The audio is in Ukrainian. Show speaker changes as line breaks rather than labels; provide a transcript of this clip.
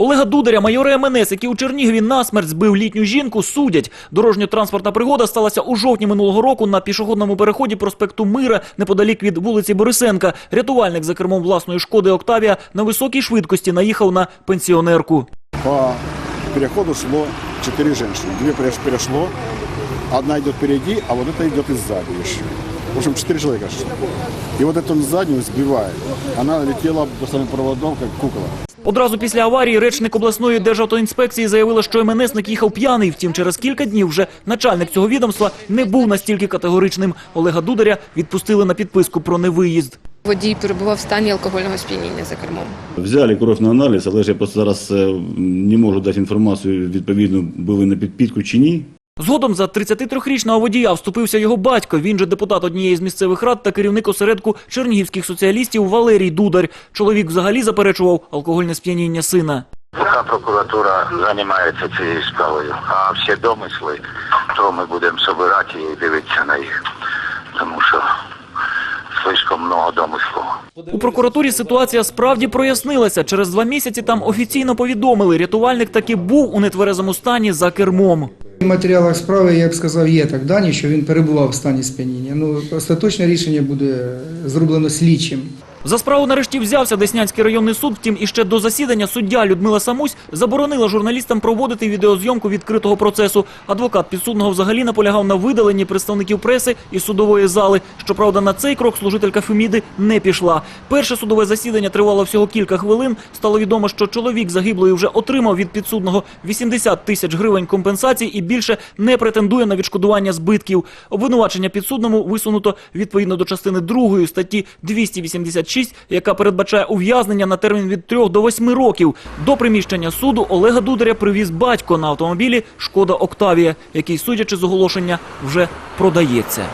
Олега Дударя, майора МНС, який у Чернігові насмерть збив літню жінку, судять. Дорожньо-транспортна пригода сталася у жовтні минулого року на пішохідному переході проспекту Мира неподалік від вулиці Борисенка. Рятувальник за кермом власної шкоди Октавія на високій швидкості наїхав на пенсіонерку.
По переходу шло четыре женщины. Две переш- перешло, одна идет впереди, а вот это идет и сзади еще. В общем, четыре человека шло. И вот эту заднюю сбивает. Она летела по самым проводам, как кукла.
Одразу після аварії речник обласної державтоінспекції заявила, що МНСник їхав п'яний. Втім, через кілька днів вже начальник цього відомства не був настільки категоричним. Олега Дударя відпустили на підписку про невиїзд.
Водій перебував в стані алкогольного сп'яніння за кермом.
Взяли кров на аналіз, але ж я просто зараз е, не можу дати інформацію, відповідно, були на підпітку чи ні.
Згодом за 33-річного водія вступився його батько. Він же депутат однієї з місцевих рад та керівник осередку чернігівських соціалістів Валерій Дудар. Чоловік взагалі заперечував алкогольне сп'яніння сина.
Поки прокуратура займається цією справою, а всі домисли, то ми будемо збирати і дивитися на їх. Тому що слишком много домислів.
У прокуратурі ситуація справді прояснилася. Через два місяці там офіційно повідомили, рятувальник таки був у нетверезому стані за кермом.
В матеріалах справи, я б сказав, є так дані, що він перебував в стані сп'яніння. Ну, остаточне рішення буде зроблено слідчим.
За справу нарешті взявся Деснянський районний суд. Втім, іще до засідання суддя Людмила Самусь заборонила журналістам проводити відеозйомку відкритого процесу. Адвокат підсудного взагалі наполягав на видаленні представників преси із судової зали. Щоправда, на цей крок служителька Феміди не пішла. Перше судове засідання тривало всього кілька хвилин. Stало відомо, що чоловік загиблої вже отримав від підсудного 80 тисяч гривень компенсацій і більше не претендує на відшкодування збитків. Обвинувачення підсудному висунуто відповідно до частини 2 статті 286, яка передбачає ув'язнення на термін від 3 до 8 років. До приміщення суду Олега Дударя привіз батько на автомобілі Шкода Октавія, який, судячи з оголошення, вже продається.